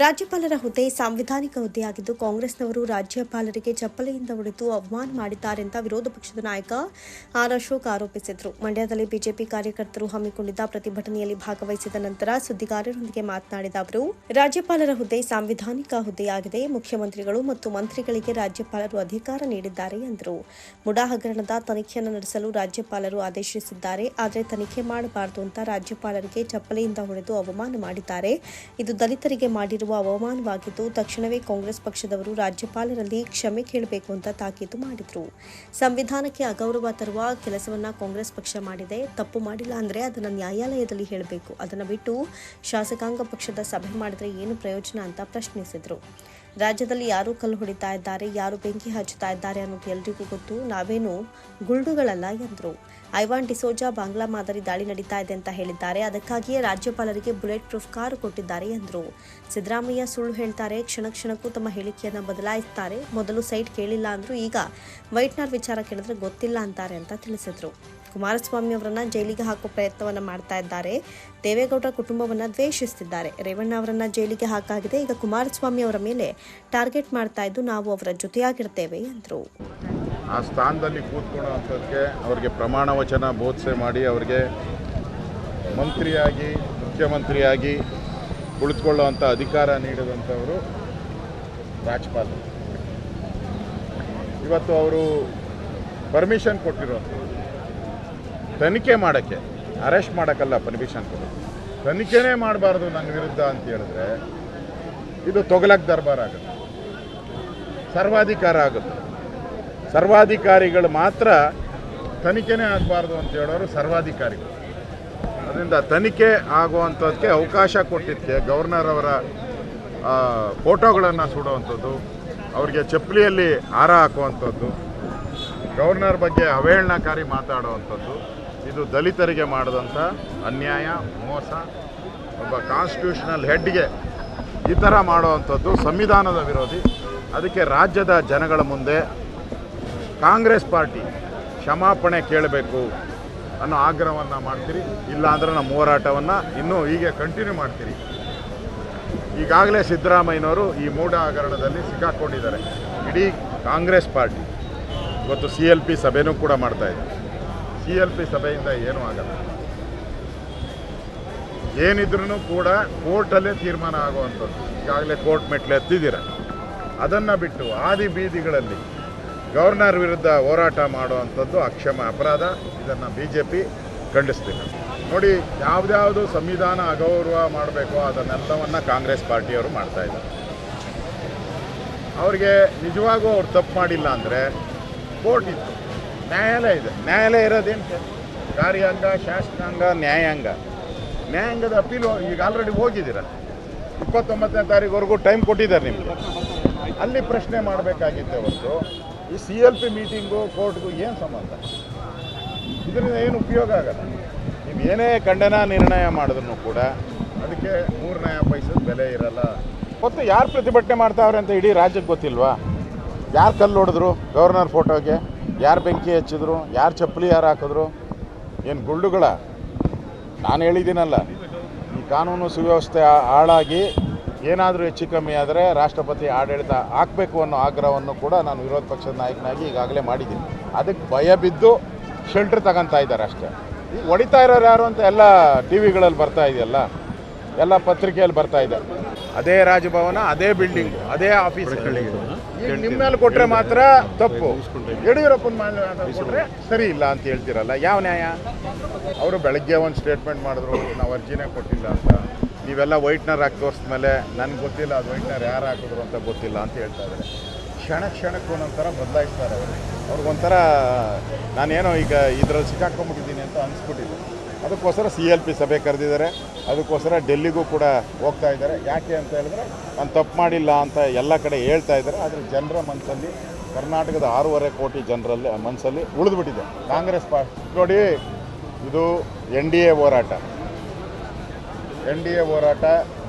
ರಾಜ್ಯಪಾಲರ ಹುದ್ದೆ ಸಾಂವಿಧಾನಿಕ ಹುದ್ದೆಯಾಗಿದ್ದು ಕಾಂಗ್ರೆಸ್ನವರು ರಾಜ್ಯಪಾಲರಿಗೆ ಚಪ್ಪಲೆಯಿಂದ ಹೊಡೆದು ಅವಮಾನ ಮಾಡಿದ್ದಾರೆ ಅಂತ ವಿರೋಧ ಪಕ್ಷದ ನಾಯಕ ಆರ್ ಅಶೋಕ್ ಆರೋಪಿಸಿದರು. ಮಂಡ್ಯದಲ್ಲಿ ಬಿಜೆಪಿ ಕಾರ್ಯಕರ್ತರು ಹಮ್ಮಿಕೊಂಡಿದ್ದ ಪ್ರತಿಭಟನೆಯಲ್ಲಿ ಭಾಗವಹಿಸಿದ ನಂತರ ಸುದ್ದಿಗಾರರೊಂದಿಗೆ ಮಾತನಾಡಿದ ಅವರು, ರಾಜ್ಯಪಾಲರ ಹುದ್ದೆ ಸಾಂವಿಧಾನಿಕ ಹುದ್ದೆಯಾಗಿದೆ. ಮುಖ್ಯಮಂತ್ರಿಗಳು ಮತ್ತು ಮಂತ್ರಿಗಳಿಗೆ ರಾಜ್ಯಪಾಲರು ಅಧಿಕಾರ ನೀಡಿದ್ದಾರೆ ಎಂದರು ಮುಡಾ ಹಗರಣದ ತನಿಖೆಯನ್ನು ನಡೆಸಲು ರಾಜ್ಯಪಾಲರು ಆದೇಶಿಸಿದ್ದಾರೆ. ಆದರೆ ತನಿಖೆ ಮಾಡಬಾರದು ಅಂತ ರಾಜ್ಯಪಾಲರಿಗೆ ಚಪ್ಪಲೆಯಿಂದ ಹೊಡೆದು ಅವಮಾನ ಮಾಡಿದ್ದಾರೆ. ಇದು ದಲಿತರಿಗೆ ಮಾಡಿರುವ ಅವಮಾನವಾಗಿದ್ದು ತಕ್ಷಣವೇ ಕಾಂಗ್ರೆಸ್ ಪಕ್ಷದವರು ರಾಜ್ಯಪಾಲರಲ್ಲಿ ಕ್ಷಮೆ ಕೇಳಬೇಕು ಅಂತ ತಾಕೀತು ಮಾಡಿದರು. ಸಂವಿಧಾನಕ್ಕೆ ಅಗೌರವ ತರುವ ಕೆಲಸವನ್ನ ಕಾಂಗ್ರೆಸ್ ಪಕ್ಷ ಮಾಡಿದೆ. ತಪ್ಪು ಮಾಡಿಲ್ಲ ಅಂದರೆ ಅದನ್ನು ನ್ಯಾಯಾಲಯದಲ್ಲಿ ಹೇಳಬೇಕು. ಅದನ್ನು ಬಿಟ್ಟು ಶಾಸಕಾಂಗ ಪಕ್ಷದ ಸಭೆ ಮಾಡಿದ್ರೆ ಏನು ಪ್ರಯೋಜನ ಅಂತ ಪ್ರಶ್ನಿಸಿದರು. ರಾಜ್ಯದಲ್ಲಿ ಯಾರು ಕಲ್ಲು ಹೊಡಿತಾ ಇದ್ದಾರೆ, ಯಾರು ಬೆಂಕಿ ಹಚ್ಚುತ್ತಾ ಇದ್ದಾರೆ ಅನ್ನೋದು ಎಲ್ರಿಗೂ ಗೊತ್ತು. ನಾವೇನು ಗುಳ್ಳುಗಳಲ್ಲ ಎಂದರು. ಐವಾನ್ ಡಿಸೋಜಾ ಬಾಂಗ್ಲಾ ಮಾದರಿ ದಾಳಿ ನಡೀತಾ ಇದೆ ಅಂತ ಹೇಳಿದ್ದಾರೆ. ಅದಕ್ಕಾಗಿಯೇ ರಾಜ್ಯಪಾಲರಿಗೆ ಬುಲೆಟ್ ಪ್ರೂಫ್ ಕಾರು ಕೊಟ್ಟಿದ್ದಾರೆ ಎಂದರು. ಸಿದ್ದರಾಮಯ್ಯ ಸುಳ್ಳು ಹೇಳ್ತಾರೆ, ಕ್ಷಣ ಕ್ಷಣಕ್ಕೂ ತಮ್ಮ ಹೇಳಿಕೆಯನ್ನು ಬದಲಾಯಿಸುತ್ತಾರೆ ಮೊದಲು ಸೈಟ್ ಕೇಳಿಲ್ಲ ಅಂದ್ರು ಈಗ ವೈಟ್ನರ್ ವಿಚಾರ ಕೇಳಿದ್ರೆ ಗೊತ್ತಿಲ್ಲ ಅಂತಾರೆ ಅಂತ ತಿಳಿಸಿದರು. ಕುಮಾರಸ್ವಾಮಿ ಅವರನ್ನ ಜೈಲಿಗೆ ಹಾಕೋ ಪ್ರಯತ್ನವನ್ನು ಮಾಡ್ತಾ ಇದ್ದಾರೆ. ದೇವೇಗೌಡರ ಕುಟುಂಬವನ್ನು ದ್ವೇಷಿಸುತ್ತಿದ್ದಾರೆ ರೇವಣ್ಣ ಅವರನ್ನ ಜೈಲಿಗೆ ಹಾಕಾಗಿದೆ. ಈಗ ಕುಮಾರಸ್ವಾಮಿ ಅವರ ಮೇಲೆ ಟಾರ್ಗೆಟ್ ಮಾಡ್ತಾ ಇದ್ದು ನಾವು ಅವರ ಜೊತೆಯಾಗಿರ್ತೇವೆ ಎಂದರು. ಆ ಸ್ಥಾನದಲ್ಲಿ ಕೂತ್ಕೊಳ್ಳೋವಂಥದ್ದಕ್ಕೆ ಅವರಿಗೆ ಪ್ರಮಾಣ ವಚನ ಬೋಧನೆ ಮಾಡಿ ಅವರಿಗೆ ಮಂತ್ರಿಯಾಗಿ, ಮುಖ್ಯಮಂತ್ರಿಯಾಗಿ ಕುಳಿತುಕೊಳ್ಳುವಂಥ ಅಧಿಕಾರ ನೀಡಿದಂಥವರು ರಾಜ್ಯಪಾಲರು. ಇವತ್ತು ಅವರು ಪರ್ಮಿಷನ್ ಕೊಟ್ಟಿರೋದು. ತನಿಖೆ ಮಾಡೋಕ್ಕೆ ಅರೆಸ್ಟ್ ಮಾಡೋಕ್ಕಲ್ಲ ಪರ್ಮಿಷನ್ ಕೊಡೋದು. ತನಿಖೆನೇ ಮಾಡಬಾರ್ದು ನನ್ನ ವಿರುದ್ಧ ಅಂತ ಹೇಳಿದ್ರೆ ಇದು ತೊಗಲಕ್ಕೆ ದರ್ಬಾರ್ ಆಗುತ್ತೆ. ಸರ್ವಾಧಿಕಾರ ಆಗುತ್ತೆ. ಸರ್ವಾಧಿಕಾರಿಗಳು ಮಾತ್ರ ತನಿಖೆನೇ ಆಗಬಾರ್ದು ಅಂತ ಹೇಳೋರು ಸರ್ವಾಧಿಕಾರಿಗಳು. ಅದರಿಂದ ತನಿಖೆ ಆಗುವಂಥದ್ದಕ್ಕೆ ಅವಕಾಶ ಕೊಟ್ಟಿದ್ದಕ್ಕೆ ಗವರ್ನರ್ ಅವರ ಫೋಟೋಗಳನ್ನು ಸುಡುವಂಥದ್ದು, ಅವರಿಗೆ ಚಪ್ಪಲಿಯಲ್ಲಿ ಹಾರ ಹಾಕುವಂಥದ್ದು, ಗವರ್ನರ್ ಬಗ್ಗೆ ಅವಹೇಳನಕಾರಿ ಮಾತಾಡುವಂಥದ್ದು, ಇದು ದಲಿತರಿಗೆ ಮಾಡಿದಂಥ ಅನ್ಯಾಯ, ಮೋಸ, ಒಬ್ಬ ಕಾನ್ಸ್ಟಿಟ್ಯೂಷನಲ್ ಹೆಡ್ಗೆ ಈ ಥರ ಮಾಡುವಂಥದ್ದು ಸಂವಿಧಾನದ ವಿರೋಧಿ. ಅದಕ್ಕೆ ರಾಜ್ಯದ ಜನಗಳ ಮುಂದೆ ಕಾಂಗ್ರೆಸ್ ಪಾರ್ಟಿ ಕ್ಷಮಾಪಣೆ ಕೇಳಬೇಕು ಅನ್ನೋ ಆಗ್ರಹವನ್ನು ಮಾಡ್ತೀರಿ, ಇಲ್ಲಾಂದರೆ ನಮ್ಮ ಹೋರಾಟವನ್ನು ಇನ್ನೂ ಹೀಗೆ ಕಂಟಿನ್ಯೂ ಮಾಡ್ತೀರಿ. ಈಗಾಗಲೇ ಸಿದ್ದರಾಮಯ್ಯನವರು ಈ ಮೂಢ ಹಗರಣದಲ್ಲಿ ಸಿಕ್ಕಾಕೊಂಡಿದ್ದಾರೆ. ಇಡೀ ಕಾಂಗ್ರೆಸ್ ಪಾರ್ಟಿ, ಇವತ್ತು ಸಿ ಎಲ್ ಪಿ ಸಭೆನೂ ಕೂಡ ಮಾಡ್ತಾ ಇದೆ. ಸಿ ಎಲ್ ಪಿ ಸಭೆಯಿಂದ ಏನೂ ಆಗಲ್ಲ. ಏನಿದ್ರೂ ಕೂಡ ಕೋರ್ಟಲ್ಲೇ ತೀರ್ಮಾನ ಆಗುವಂಥದ್ದು. ಈಗಾಗಲೇ ಕೋರ್ಟ್ ಮೆಟ್ಲು ಹತ್ತಿದ್ದೀರ ಅದನ್ನು ಬಿಟ್ಟು ಆದಿ ಬೀದಿಗಳಲ್ಲಿ ಗವರ್ನರ್ ವಿರುದ್ಧ ಹೋರಾಟ ಮಾಡುವಂಥದ್ದು ಅಕ್ಷಮ ಅಪರಾಧ. ಇದನ್ನು ಬಿ ಜೆ ಪಿ ಖಂಡಿಸ್ತೀನಿ ನೋಡಿ, ಯಾವುದ್ಯಾವುದು ಸಂವಿಧಾನ ಅಗೌರವ ಮಾಡಬೇಕು, ಅದನ್ನೆಲ್ಲವನ್ನು ಕಾಂಗ್ರೆಸ್ ಪಾರ್ಟಿಯವರು ಮಾಡ್ತಾ ಇದ್ದಾರೆ. ಅವ್ರಿಗೆ ನಿಜವಾಗೂ ಅವ್ರು ತಪ್ಪು ಮಾಡಿಲ್ಲ ಅಂದರೆ ಕೋರ್ಟ್ ಇತ್ತು ನ್ಯಾಯಾಲಯ ಇದೆ. ನ್ಯಾಯಾಲಯ ಇರೋದೇನು ಕಾರ್ಯಾಂಗ, ಶಾಸನಾಂಗ, ನ್ಯಾಯಾಂಗ. ನ್ಯಾಯಾಂಗದ ಅಪೀಲು ಈಗ ಆಲ್ರೆಡಿ ಹೋಗಿದ್ದೀರ? ಇಪ್ಪತ್ತೊಂಬತ್ತನೇ ತಾರೀಕುವರೆಗೂ ಟೈಮ್ ಕೊಟ್ಟಿದ್ದಾರೆ ನಿಮಗೆ. ಅಲ್ಲಿ ಪ್ರಶ್ನೆ ಮಾಡಬೇಕಾಗಿತ್ತೆ ಹೊರತು ಈ ಸಿ ಎಲ್ ಪಿ ಮೀಟಿಂಗು ಕೋರ್ಟ್ಗೂ ಏನು ಸಂಬಂಧ? ಇದರಿಂದ ಏನು ಉಪಯೋಗ ಆಗಲ್ಲ. ನೀವು ಏನೇ ಖಂಡನ ನಿರ್ಣಯ ಮಾಡಿದ್ರು ಕೂಡ ಅದಕ್ಕೆ ಮೂರನೇ ಪೈಸದ ಬೆಲೆ ಇರಲ್ಲ. ಮತ್ತು ಯಾರು ಪ್ರತಿಭಟನೆ ಮಾಡ್ತಾವ್ರೆ ಅಂತ ಇಡೀ ರಾಜ್ಯಕ್ಕೆ ಗೊತ್ತಿಲ್ವಾ? ಯಾರು ಕಲ್ಲು ಹೊಡೆದ್ರು ಗವರ್ನರ್ ಫೋಟೋಗೆ? ಯಾರು ಬೆಂಕಿ ಹಚ್ಚಿದ್ರು? ಯಾರು ಚಪ್ಪಲಿ ಯಾರು ಹಾಕಿದ್ರು? ಏನು ಗುಳ್ಳುಗಳ? ನಾನು ಹೇಳಿದ್ದೀನಲ್ಲ. ಈ ಕಾನೂನು ಸುವ್ಯವಸ್ಥೆ ಹಾಳಾಗಿ ಏನಾದರೂ ಹೆಚ್ಚು ಕಮ್ಮಿ ಆದರೆ ರಾಷ್ಟ್ರಪತಿ ಆಡಳಿತ ಹಾಕಬೇಕು ಅನ್ನೋ ಆಗ್ರಹವನ್ನು ಕೂಡ ನಾನು ವಿರೋಧ ಪಕ್ಷದ ನಾಯಕನಾಗಿ ಈಗಾಗಲೇ ಮಾಡಿದ್ದೀನಿ. ಅದಕ್ಕೆ ಭಯ ಬಿದ್ದು ಶೆಲ್ಟ್ರ್ ತಗೊಂತಾ ಇದ್ದಾರೆ ಅಷ್ಟೇ. ಈಗ ಹೊಡಿತಾ ಇರೋರು ಯಾರು ಅಂತ ಎಲ್ಲ ಟಿ ವಿಗಳಲ್ಲಿ ಬರ್ತಾ ಇದೆಯಲ್ಲ? ಎಲ್ಲ ಪತ್ರಿಕೆಯಲ್ಲಿ ಬರ್ತಾ ಇದೆ. ಅದೇ ರಾಜಭವನ, ಅದೇ ಬಿಲ್ಡಿಂಗ್ ಅದೇ ಆಫೀಸ್ ಈಗ ನಿಮ್ಮ ಮೇಲೆ ಕೊಟ್ಟರೆ ಮಾತ್ರ ತಪ್ಪು. ಯಡಿಯೂರಪ್ಪನ ಕೊಟ್ಟರೆ ಸರಿ ಇಲ್ಲ ಅಂತ ಹೇಳ್ತಿರಲ್ಲ, ಯಾವ ನ್ಯಾಯ? ಅವರು ಬೆಳಗ್ಗೆ ಒಂದು ಸ್ಟೇಟ್ಮೆಂಟ್ ಮಾಡಿದ್ರು ನಾವು ಅರ್ಜಿನೇ ಕೊಟ್ಟಿಲ್ಲ ಅಂತ. ನೀವೆಲ್ಲ ವೈಟ್ನರ್ ಹಾಕಿ ತೋರಿಸ್ಮೇಲೆ ನನಗೆ ಗೊತ್ತಿಲ್ಲ ಅದು ವೈಟ್ನರ್ ಯಾರು ಹಾಕಿದ್ರು ಅಂತ ಗೊತ್ತಿಲ್ಲ ಅಂತ ಹೇಳ್ತಾ ಇದ್ದಾರೆ. ಕ್ಷಣ ಕ್ಷಣಕ್ಕೆ ಒಂದೊಂಥರ ಬದಲಾಯಿಸ್ತಾರೆ ಅವರು. ಅವ್ರಿಗೊಂಥರ ನಾನೇನೋ ಈಗ ಇದರಲ್ಲಿ ಸಿಕ್ಕಾಕೊಂಡ್ಬಿಟ್ಟಿದ್ದೀನಿ ಅಂತ ಅನಿಸ್ಬಿಟ್ಟಿದೆ. ಅದಕ್ಕೋಸ್ಕರ ಸಿ ಎಲ್ ಪಿ ಸಭೆ ಕರೆದಿದ್ದಾರೆ. ಅದಕ್ಕೋಸ್ಕರ ಡೆಲ್ಲಿಗೂ ಕೂಡ ಹೋಗ್ತಾ ಇದ್ದಾರೆ. ಯಾಕೆ ಅಂತ ಹೇಳಿದ್ರೆ ನಾನು ತಪ್ಪು ಮಾಡಿಲ್ಲ ಅಂತ ಎಲ್ಲ ಕಡೆ ಹೇಳ್ತಾ ಇದ್ದಾರೆ. ಆದರೆ ಜನರ ಮನಸ್ಸಲ್ಲಿ ಕರ್ನಾಟಕದ ಆರೂವರೆ ಕೋಟಿ ಜನರಲ್ಲಿ ಮನಸ್ಸಲ್ಲಿ ಉಳಿದುಬಿಟ್ಟಿದೆ. ಕಾಂಗ್ರೆಸ್ ಪಾರ್ಟಿ. ನೋಡಿ, ಇದು ಎನ್ ಡಿ ಎ ಹೋರಾಟ. ಎನ್ ಡಿ ಎ ಹೋರಾಟ,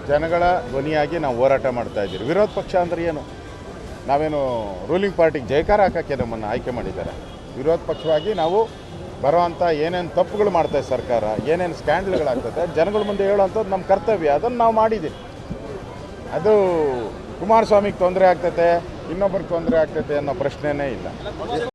ಜನಗಳ ಧ್ವನಿಯಾಗಿ ನಾವು ಹೋರಾಟ ಮಾಡ್ತಾ ಇದ್ದೀವಿ ವಿರೋಧ ಪಕ್ಷ ಅಂದರೆ ಏನು? ನಾವೇನು ರೂಲಿಂಗ್ ಪಾರ್ಟಿಗೆ ಜಯಕಾರ ಹಾಕೋಕ್ಕೆ ನಮ್ಮನ್ನು ಆಯ್ಕೆ ಮಾಡಿದ್ದಾರೆ. ವಿರೋಧ ಪಕ್ಷವಾಗಿ ನಾವು ಬರೋವಂಥ ಏನೇನು ತಪ್ಪುಗಳು ಮಾಡ್ತಾ ಇದೆ ಸರ್ಕಾರ, ಏನೇನು ಸ್ಕ್ಯಾಂಡಲ್ಗಳಾಗ್ತದೆ, ಜನಗಳ ಮುಂದೆ ಹೇಳೋವಂಥದ್ದು ನಮ್ಮ ಕರ್ತವ್ಯ, ಅದನ್ನು ನಾವು ಮಾಡಿದ್ದೀವಿ. ಅದು ಕುಮಾರಸ್ವಾಮಿಗೆ ತೊಂದರೆ ಆಗ್ತೈತೆ, ಇನ್ನೊಬ್ಬರಿಗೆ ತೊಂದರೆ ಆಗ್ತೈತೆ ಅನ್ನೋ ಪ್ರಶ್ನೆನೇ ಇಲ್ಲ.